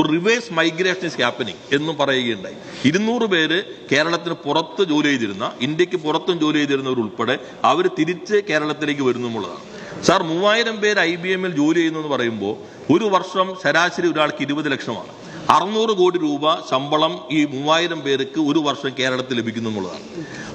ഒരു reverse migration is happening എന്നും പറയുകയുണ്ടായി. ഇരുന്നൂറ് പേര് കേരളത്തിന് പുറത്ത് ജോലി ചെയ്തിരുന്ന ഇന്ത്യയ്ക്ക് പുറത്തും ജോലി ചെയ്തിരുന്നവർ ഉൾപ്പെടെ അവർ തിരിച്ച് കേരളത്തിലേക്ക് വരുന്നു എന്നുള്ളതാണ് സാർ മൂവായിരം പേര് ഐ ബി എമ്മിൽ ജോലി ചെയ്യുന്നു എന്ന് പറയുമ്പോൾ ഒരു വർഷം ശരാശരി ഒരാൾക്ക് ഇരുപത് ലക്ഷമാണ്. അറുന്നൂറ് കോടി രൂപ ശമ്പളം ഈ മൂവായിരം പേർക്ക് ഒരു വർഷം കേരളത്തിൽ ലഭിക്കുന്നു എന്നുള്ളതാണ്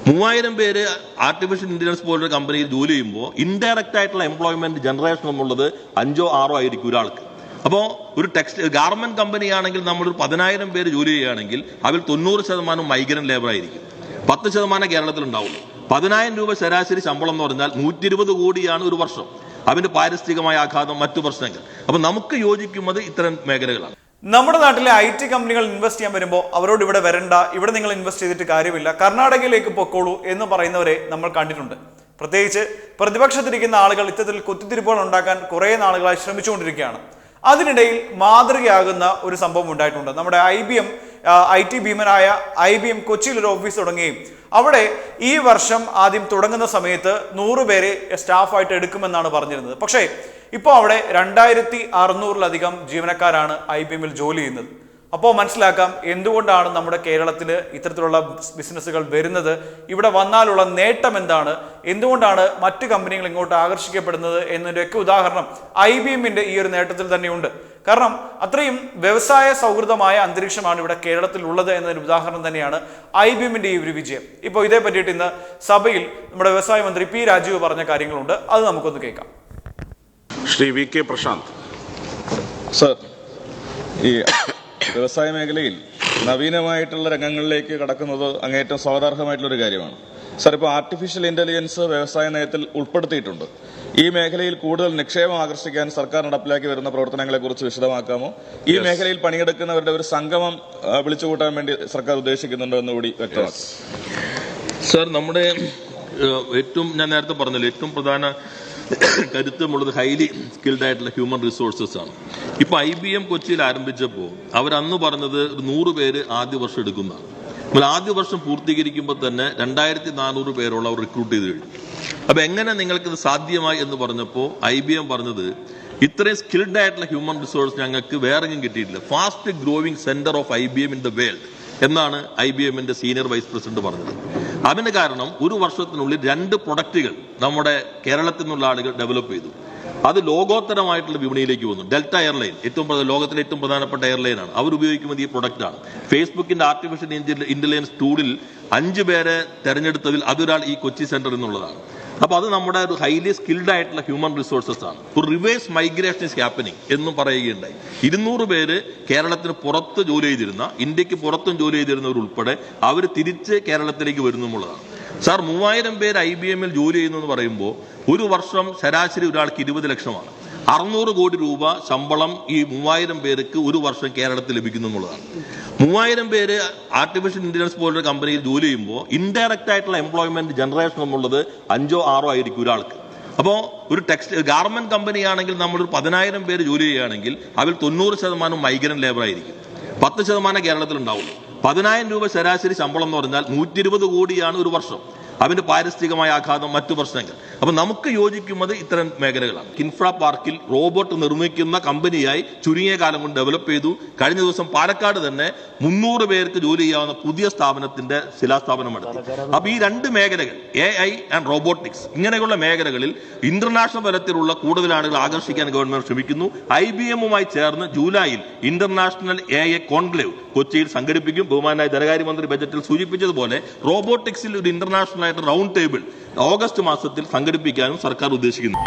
മൂവായിരം പേര് ആർട്ടിഫിഷ്യൽ ഇന്റലിജൻസ് പോലുള്ള കമ്പനിയിൽ ജോലി ചെയ്യുമ്പോൾ ഇൻഡയറക്റ്റ് ആയിട്ടുള്ള എംപ്ലോയ്മെന്റ് ജനറേഷൻ എന്നുള്ളത് അഞ്ചോ ആറോ ആയിരിക്കും ഒരാൾക്ക്. അപ്പോൾ ഒരു ടെക്സ്റ്റ് ആണെങ്കിൽ നമ്മൾ ഒരു പതിനായിരം പേര് ജോലി ചെയ്യുകയാണെങ്കിൽ അതിൽ തൊണ്ണൂറ് ശതമാനം മൈഗ്രന്റ് ലേബർ ആയിരിക്കും. പത്ത് ശതമാനം ഉണ്ടാവും പതിനായിരം രൂപ ശരാശരി ശമ്പളം എന്ന് പറഞ്ഞാൽ നൂറ്റി ഇരുപത് കോടിയാണ് ഒരു വർഷം. അതിന്റെ പാരിസ്ഥിതികമായ ആഘാതം മറ്റു പ്രശ്നങ്ങൾ. അപ്പൊ നമുക്ക് യോജിക്കുന്നത് ഇത്തരം മേഖലകളാണ്. നമ്മുടെ നാട്ടിലെ ഐ ടി കമ്പനികൾ ഇൻവെസ്റ്റ് ചെയ്യാൻ വരുമ്പോൾ അവരോട് ഇവിടെ വരണ്ട ഇവിടെ നിങ്ങൾ ഇൻവെസ്റ്റ് ചെയ്തിട്ട് കാര്യമില്ല കർണാടകയിലേക്ക് പൊക്കോളൂ എന്ന് പറയുന്നവരെ നമ്മൾ കണ്ടിട്ടുണ്ട്. പ്രത്യേകിച്ച് പ്രതിപക്ഷത്തിരിക്കുന്ന ആളുകൾ ഇത്തരത്തിൽ കുത്തിത്തിരിപ്പുകൾ ഉണ്ടാക്കാൻ കുറേ നാളുകളായി ശ്രമിച്ചുകൊണ്ടിരിക്കുകയാണ്. അതിനിടയിൽ മാതൃകയാകുന്ന ഒരു സംഭവം ഉണ്ടായിട്ടുണ്ട്. നമ്മുടെ I B M I T ഭീമനായ I B M കൊച്ചിയിൽ ഒരു ഓഫീസ് തുടങ്ങുകയും അവിടെ ഈ വർഷം ആദ്യം തുടങ്ങുന്ന സമയത്ത് നൂറ് പേരെ സ്റ്റാഫായിട്ട് എടുക്കുമെന്നാണ് പറഞ്ഞിരുന്നത്. പക്ഷേ ഇപ്പോൾ അവിടെ രണ്ടായിരത്തി അറുന്നൂറിലധികം ജീവനക്കാരാണ് ഐ ബി എമ്മിൽ ജോലി ചെയ്യുന്നത്. അപ്പോൾ മനസ്സിലാക്കാം എന്തുകൊണ്ടാണ് നമ്മുടെ കേരളത്തിൽ ഇത്തരത്തിലുള്ള ബിസിനസ്സുകൾ വരുന്നത്? ഇവിടെ വന്നാലുള്ള നേട്ടം എന്താണ്? എന്തുകൊണ്ടാണ് മറ്റ് കമ്പനികൾ ഇങ്ങോട്ട് ആകർഷിക്കപ്പെടുന്നത് എന്നതിന്റെയൊക്കെ ഉദാഹരണം ഐ ബി എമ്മിന്റെ ഈ ഒരു നേട്ടത്തിൽ തന്നെയുണ്ട്. കാരണം അത്രയും വ്യവസായ സൗഹൃദമായ അന്തരീക്ഷമാണ് ഇവിടെ കേരളത്തിൽ ഉള്ളത് എന്നതിന് ഉദാഹരണം തന്നെയാണ് ഐ ബി എമ്മിന്റെ ഈ ഒരു വിജയം. ഇപ്പോൾ ഇതേ പറ്റിയിട്ട് ഇന്ന് സഭയിൽ നമ്മുടെ വ്യവസായ മന്ത്രി പി രാജീവ് പറഞ്ഞ കാര്യങ്ങളുണ്ട്. അത് നമുക്കൊന്ന് കേൾക്കാം. Shri V K Prashanth. Sir ഈ വ്യവസായ മേഖലയിൽ നവീനമായിട്ടുള്ള രംഗങ്ങളിലേക്ക് കടക്കുന്നത് അങ്ങേറ്റം സ്വാഗതാർഹമായിട്ടുള്ള ഒരു കാര്യമാണ്. സർ ഇപ്പോൾ ആർട്ടിഫിഷ്യൽ ഇന്റലിജൻസ് വ്യവസായ നയത്തിൽ ഉൾപ്പെടുത്തിയിട്ടുണ്ട്. ഈ മേഖലയിൽ കൂടുതൽ നിക്ഷേപം ആകർഷിക്കാൻ സർക്കാർ നടപ്പിലാക്കി വരുന്ന പ്രവർത്തനങ്ങളെ കുറിച്ച് വിശദമാക്കാമോ? ഈ മേഖലയിൽ പണിയെടുക്കുന്നവരുടെ ഒരു സംഗമം വിളിച്ചുകൂട്ടാൻ വേണ്ടി സർക്കാർ ഉദ്ദേശിക്കുന്നുണ്ടോ എന്ന് കൂടി വ്യക്തമാക്കും. സർ നമ്മുടെ ഏറ്റവും ഞാൻ നേരത്തെ പറഞ്ഞല്ലോ ഏറ്റവും പ്രധാന കരുത്തുമുള്ളത് ഹൈലി സ്കിൽഡ് ആയിട്ടുള്ള ഹ്യൂമൻ റിസോഴ്സസ് ആണ്. ഇപ്പൊ ഐ ബി എം കൊച്ചിയിൽ ആരംഭിച്ചപ്പോൾ അവരന്ന് പറഞ്ഞത് ഒരു നൂറ് പേര് ആദ്യ വർഷം എടുക്കുന്നതാണ്. നമ്മൾ ആദ്യ വർഷം പൂർത്തീകരിക്കുമ്പോൾ തന്നെ രണ്ടായിരത്തി നാനൂറ് പേരോളം അവർ റിക്രൂട്ട് ചെയ്ത് കഴിഞ്ഞു. അപ്പൊ എങ്ങനെ നിങ്ങൾക്കിത് സാധ്യമായി എന്ന് പറഞ്ഞപ്പോൾ ഐ ബി എം പറഞ്ഞത് ഇത്രയും സ്കിൽഡ് ആയിട്ടുള്ള ഹ്യൂമൻ റിസോഴ്സ് ഞങ്ങൾക്ക് വേറെങ്കിലും കിട്ടിയിട്ടില്ല. Fast growing centre of I B M in the world എന്നാണ് ഐ ബി എമ്മിന്റെ സീനിയർ വൈസ് പ്രസിഡന്റ് പറഞ്ഞത്. അതിന് കാരണം ഒരു വർഷത്തിനുള്ളിൽ രണ്ട് പ്രൊഡക്റ്റുകൾ നമ്മുടെ കേരളത്തിൽ നിന്നുള്ള ആളുകൾ ഡെവലപ്പ് ചെയ്തു. അത് ലോകോത്തരമായിട്ടുള്ള വിപണിയിലേക്ക് വന്നു. ഡെൽറ്റ എയർലൈൻ ഏറ്റവും ലോകത്തിലെ ഏറ്റവും പ്രധാനപ്പെട്ട എയർലൈൻ ആണ്. അവർ ഉപയോഗിക്കുന്നത് ഈ പ്രൊഡക്റ്റ് ആണ്. ഫേസ്ബുക്കിന്റെ ആർട്ടിഫിഷ്യൽ ഇന്റലിജൻസ് ടൂളിൽ അഞ്ച് പേരെ തെരഞ്ഞെടുത്തതിൽ അതൊരാൾ ഈ കൊച്ചി സെന്റർ നിന്നുള്ളതാണ്. അപ്പൊ അത് നമ്മുടെ ഒരു ഹൈലി സ്കിൽഡ് ആയിട്ടുള്ള ഹ്യൂമൻ റിസോഴ്സസ് ആണ്. ഒരു റിവേഴ്സ് മൈഗ്രേഷൻ ഇസ് ഹാപ്പനിങ് എന്നും പറയുകയുണ്ടായി. ഇരുന്നൂറ് പേര് കേരളത്തിന് പുറത്ത് ജോലി ചെയ്തിരുന്ന ഇന്ത്യയ്ക്ക് പുറത്തും ജോലി ചെയ്തിരുന്നവർ ഉൾപ്പെടെ അവർ തിരിച്ച് കേരളത്തിലേക്ക് വരുന്നു എന്നുള്ളതാണ് സാർ മൂവായിരം പേര് ഐ ബി എമ്മിൽ ജോലി ചെയ്യുന്നു എന്ന് പറയുമ്പോൾ ഒരു വർഷം ശരാശരി ഒരാൾക്ക് ഇരുപത് ലക്ഷമാണ്. അറുന്നൂറ് കോടി രൂപ ശമ്പളം ഈ മൂവായിരം പേർക്ക് ഒരു വർഷം കേരളത്തിൽ ലഭിക്കുന്നു എന്നുള്ളതാണ്. മൂവായിരം പേര് ആർട്ടിഫിഷ്യൽ ഇന്റലിജൻസ് പോലൊരു കമ്പനിയിൽ ജോലി ചെയ്യുമ്പോൾ ഇൻഡയറക്റ്റ് ആയിട്ടുള്ള എംപ്ലോയ്മെന്റ് ജനറേഷൻ എന്നുള്ളത് അഞ്ചോ ആറോ ആയിരിക്കും ഒരാൾക്ക്. അപ്പോൾ ഒരു ടെക്സ്റ്റൈൽ ഗാർമെന്റ് കമ്പനി ആണെങ്കിൽ നമ്മൾ ഒരു പതിനായിരം പേര് ജോലി ചെയ്യുകയാണെങ്കിൽ അതിൽ തൊണ്ണൂറ് ശതമാനം മൈഗ്രന്റ് ലേബർ ആയിരിക്കും. പത്ത് ശതമാനം കേരളത്തിൽ ഉണ്ടാവുള്ളൂ പതിനായിരം രൂപ ശരാശരി ശമ്പളം എന്ന് പറഞ്ഞാൽ നൂറ്റി ഇരുപത് കോടിയാണ് ഒരു വർഷം. അതിന്റെ പാരിസ്ഥിതികമായ ആഘാതം മറ്റു പ്രശ്നങ്ങൾ. അപ്പൊ നമുക്ക് യോജിക്കുന്നത് ഇത്തരം മേഖലകളാണ്. കിൻഫ്ര പാർക്കിൽ റോബോട്ട് നിർമ്മിക്കുന്ന കമ്പനിയായി ചുരുങ്ങിയ കാലം കൊണ്ട് ഡെവലപ്പ് ചെയ്തു. കഴിഞ്ഞ ദിവസം പാലക്കാട് തന്നെ മുന്നൂറ് പേർക്ക് ജോലി ചെയ്യാവുന്ന പുതിയ സ്ഥാപനത്തിന്റെ ശിലാസ്ഥാപനം നടത്തി അപ്പൊ ഈ രണ്ട് മേഖലകൾ എ ഐ ആൻഡ് റോബോട്ടിക്സ് ഇങ്ങനെയുള്ള മേഖലകളിൽ ഇന്റർനാഷണൽ തലത്തിലുള്ള കൂടുതൽ ആളുകൾ ആകർഷിക്കാൻ ഗവൺമെന്റ് ശ്രമിക്കുന്നു. ഐ ബി എമ്മുമായി ചേർന്ന് ജൂലൈയിൽ ഇന്റർനാഷണൽ എ ഐ കോൺക്ലേവ് കൊച്ചിയിൽ സംഘടിപ്പിക്കും. ബഹുമാനായ ധനകാര്യമന്ത്രി ബജറ്റിൽ സൂചിപ്പിച്ചതുപോലെ റോബോട്ടിക്സിൽ ഒരു ഇന്റർനാഷണൽ ആയിട്ട് റൗണ്ട് ടേബിൾ ഓഗസ്റ്റ് മാസത്തിൽ സംഘടിപ്പിക്കാനും സർക്കാർ ഉദ്ദേശിക്കുന്നു.